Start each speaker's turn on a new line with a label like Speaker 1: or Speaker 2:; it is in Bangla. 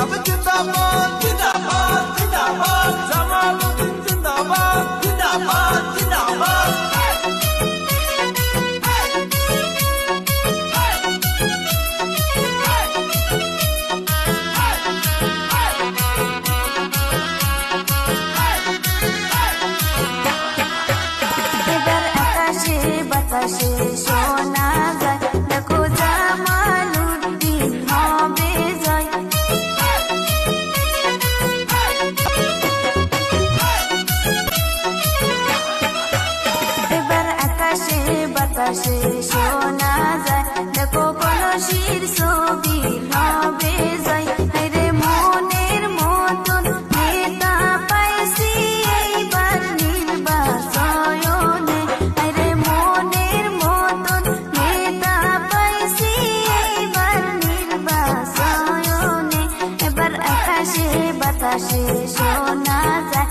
Speaker 1: love again.
Speaker 2: আকাশে শোনা যায় নেতা পাইছি এইবার নির্বাচনে রে মনের মতন বাতাসে শোনা যায়